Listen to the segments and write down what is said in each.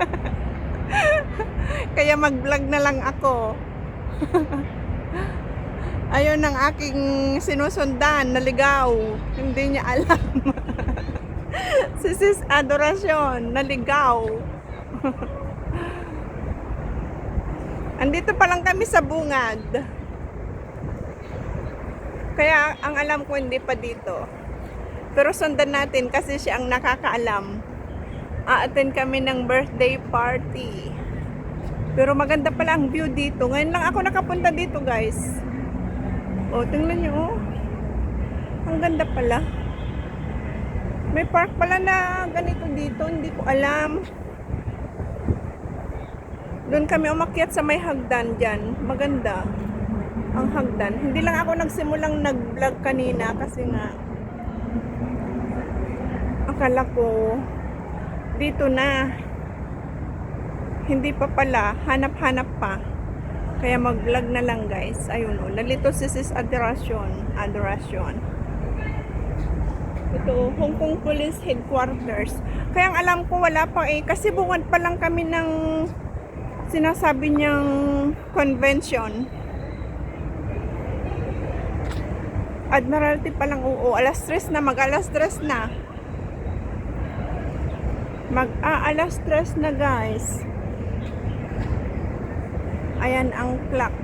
Kaya mag-vlog na lang ako. Ayun ang aking sinusundan, naligaw. Hindi niya alam. si Sis Adoracion, naligaw. Andito pa lang kami sa bungad. Kaya ang alam ko hindi pa dito. Pero sundan natin kasi siya ang nakakaalam. A-attend kami ng birthday party. Pero maganda pala ang view dito. Ngayon lang ako nakapunta dito, guys. Oh, tingnan nyo, oh. Ang ganda pala. May park pala na ganito dito. Hindi ko alam. Doon kami umakyat sa may hagdan dyan. Maganda. Ang hagdan. Hindi lang ako nagsimulang nag-vlog kanina kasi nga akala ko dito na. Hindi pa pala. Hanap-hanap pa. Kaya mag-vlog na lang guys. Ayun o. Nalito si Sis Adoration. Adoration. Ito, Hong Kong Police Headquarters. Kaya ang alam ko wala pa eh. Kasi bungad pa lang kami ng sinasabi niyang convention. Admiralty pa lang oo. Alas 3 na. Mag alas 3 na. Mag ah, 3 na guys. Ayan ang clock.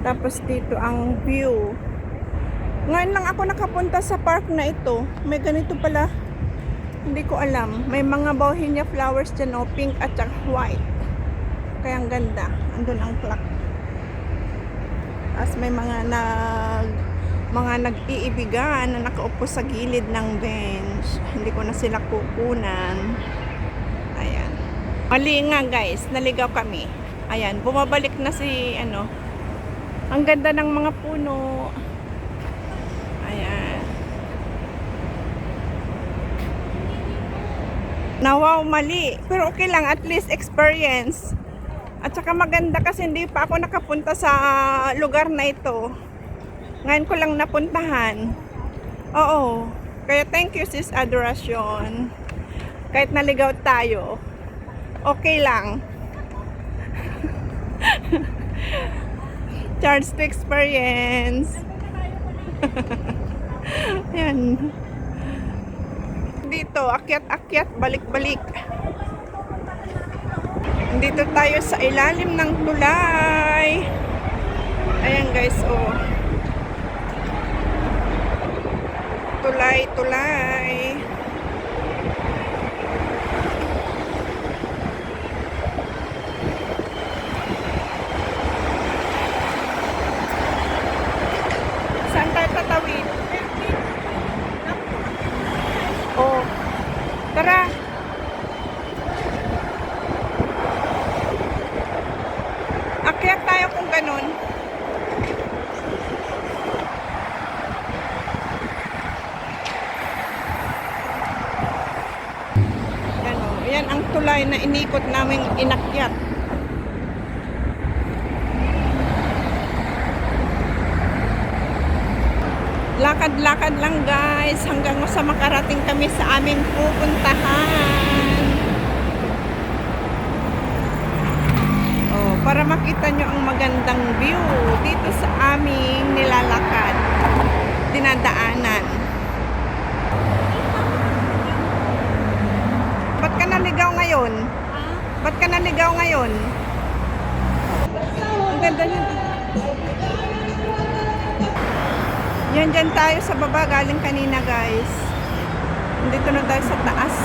Tapos dito ang view. Ngayon lang ako nakapunta sa park na ito. May ganito pala. Hindi ko alam. May mga bohenia flowers dyan, oh, pink at saka white. Kaya ang ganda. Andun ang clock. Tapos may mga nag mga nag-iibigan na nakaupo sa gilid ng bench. Hindi ko na sila kukunan. Ayan. Mali nga guys, naligaw kami. Ayan, bumabalik na si ano. Ang ganda ng mga puno. Ayan. Na wow, mali. Pero okay lang, at least experience. At saka maganda kasi hindi pa ako nakapunta sa lugar na ito. Ngayon ko lang napuntahan. Oo. Kaya thank you sis Adoration. Kahit naligaw tayo, okay lang. Charge to experience. Yan. Dito, akyat-akyat, balik-balik. Dito tayo sa ilalim ng tulay. Ayan guys, oh. Tulay, tulay. Saan tayo tatawid? Oh. Tara. Akyat tayo kung ganun. Ano, yan tulay na inikot naming inakyat. Lakad-lakad lang guys hanggang sa makarating kami sa aming pupuntahan. Oh, para makita nyo ang magandang view dito sa aming nilalakad, dinadaanan. Ba't ka naligaw ngayon? Ba't ka naligaw ngayon? Ang ganda niya. Yan dyan tayo sa baba galing kanina guys. Dito na tayo sa taas.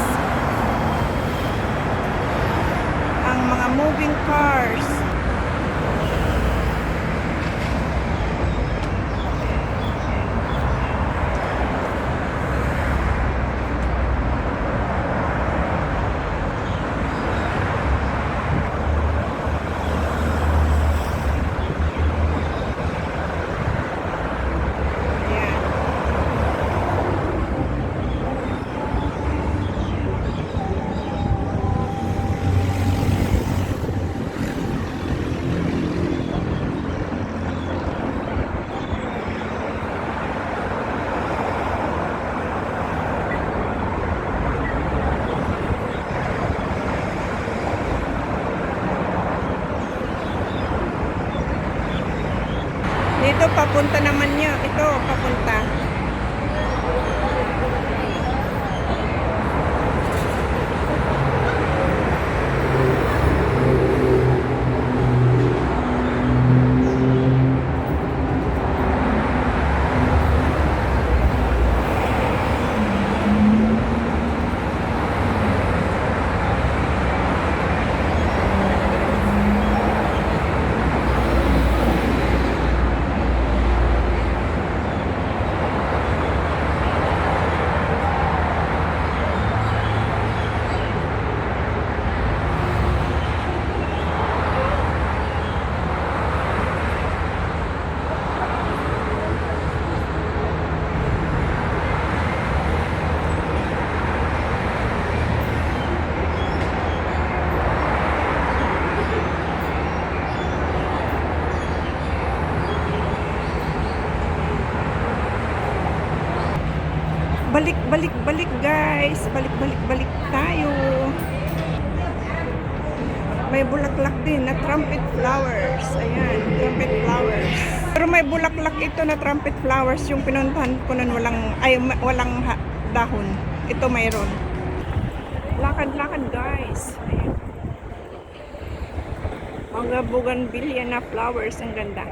Ang mga moving cars. Ayan. Dito papunta naman niya. Ito papunta. Guys. Balik, balik, balik tayo. May bulaklak din na trumpet flowers. Ayan, trumpet flowers. Pero may bulaklak ito na trumpet flowers. Yung pinuntahan ko nun walang, ay, walang dahon. Ito mayroon. Lakad-lakad guys. Ayan. Mga bougainvillea na flowers. Ang ganda.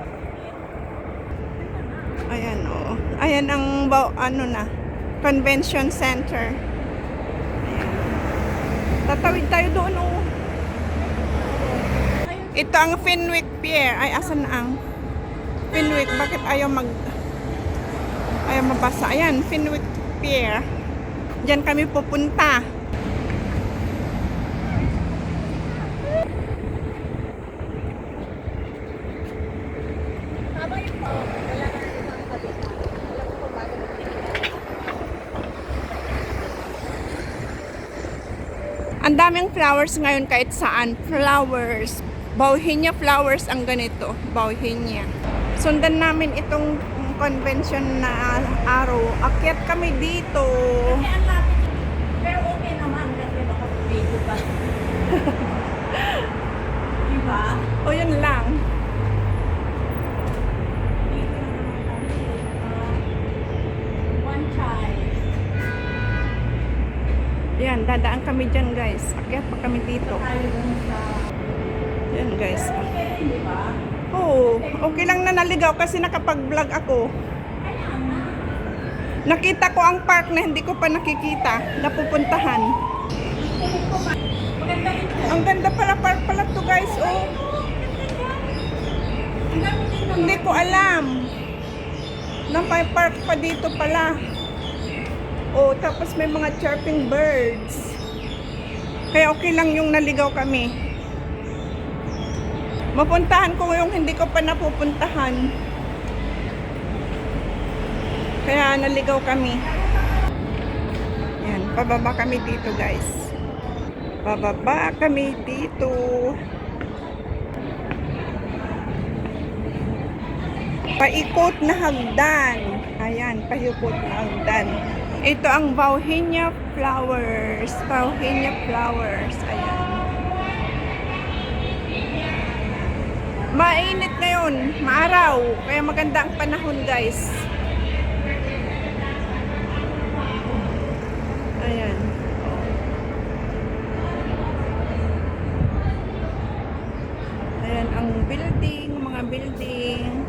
Ayan, oo. Ayan ang, ano na, convention center. Tatawid tayo doon, oh. Ito ang Fenwick Pier. Ay, asan ang Fenwick? Bakit ayaw mag... Ayaw mabasa. Ayan, Fenwick Pier. Diyan kami pupunta. Ang daming flowers ngayon kahit saan. Flowers. Bauhinia flowers ang ganito. Bauhinia. Sundan namin itong convention na araw. Akyat kami dito. Kasi ang lapit. Pero okay naman kasi baka video pa. diba? O yun lang. Yan, dadaan kami dyan guys. Akyat pa kami dito. Yan guys. Oo, okay lang na naligaw kasi nakapag-vlog ako. Nakita ko ang park na hindi ko pa nakikita, napupuntahan. Ang ganda pala park pala to guys, oh. Hindi ko alam. Na may park pa dito pala. Oh, tapos may mga chirping birds. Kaya okay lang yung naligaw kami. Mapuntahan ko yung hindi ko pa napupuntahan. Kaya naligaw kami. Yan, pababa kami dito guys. Pababa kami dito. Paikot na hagdan. Ayan, paikot na hagdan. Ito ang Bauhinia flowers. Bauhinia flowers. Ayan. Mainit ngayon, maaraw. Kaya maganda ang panahon, guys. Ayan. Ayan ang building, mga building.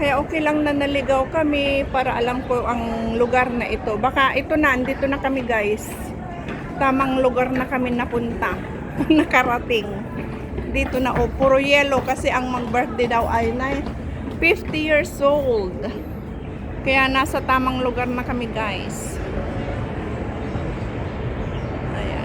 Kaya okay lang na naligaw kami para alam ko ang lugar na ito. Baka ito na, andito na kami guys. Tamang lugar na kami napunta. Nakarating. Dito na, oh, puro yellow kasi ang mag-birthday daw ay na 50 years old. Kaya nasa tamang lugar na kami guys. Ayan.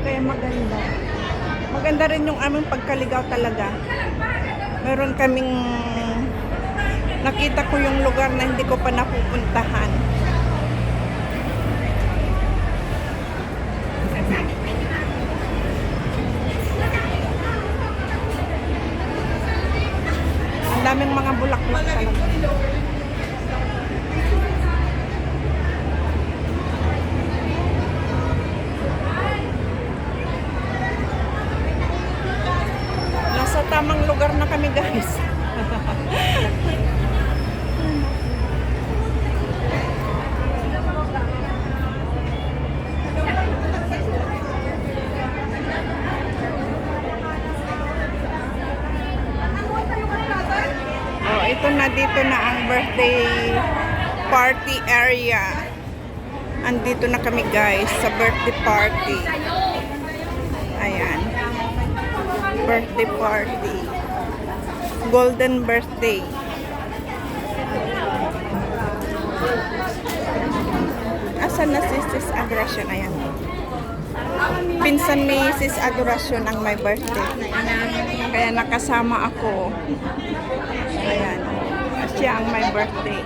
Kaya maganda. Maganda rin yung aming pagkaligaw talaga. Meron kaming Nakita ko yung lugar na hindi ko pa napupuntahan. Guys. Oh, ito na dito na ang birthday party area. Andito na kami guys sa birthday party. Ayan. Birthday party. Golden birthday. Asan na si Sis Adoration? Ayan. Pinsan ni Sis Adoration ang my birthday. Kaya nakasama ako. Ayan. Siya ang my birthday.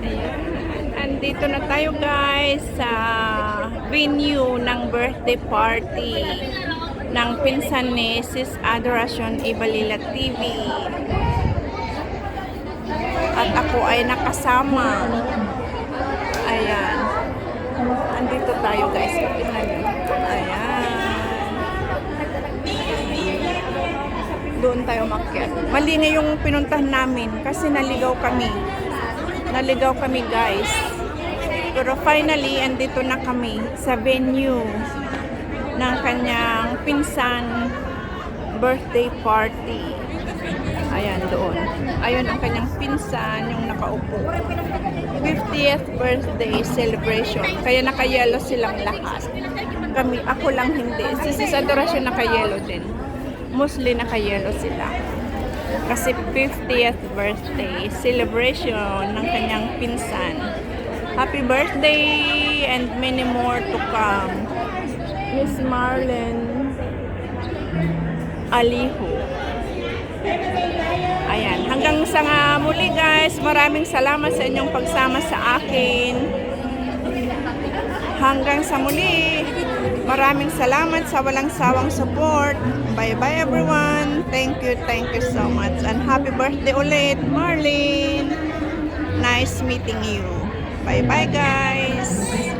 Ayan. Andito na tayo guys sa venue ng birthday party ng pinsan ni Sis Adoration Ibalila TV. At ako ay nakasama. Ayan. Andito tayo guys. Ayan. Doon tayo makyat. Mali na yung pinuntahan namin kasi naligaw kami. Naligaw kami guys. Pero finally, andito na kami sa venue ng kanyang pinsan birthday party. Ayan, doon. Ayun ang kanyang pinsan, yung nakaupo. 50th birthday celebration. Kaya nakayelo silang lahat. Kami, ako lang hindi. Si Sis Adoration nakayelo din. Mostly nakayelo sila. Kasi 50th birthday celebration ng kanyang pinsan. Happy birthday and many more to come. Miss Marlene Aliho. Ayan, hanggang sa nga muli guys, maraming salamat sa inyong pagsama sa akin. Hanggang sa muli, maraming salamat sa walang sawang support. Bye-bye everyone. Thank you, thank you so much. And happy birthday ulit, Marlene. Nice meeting you. Bye-bye guys.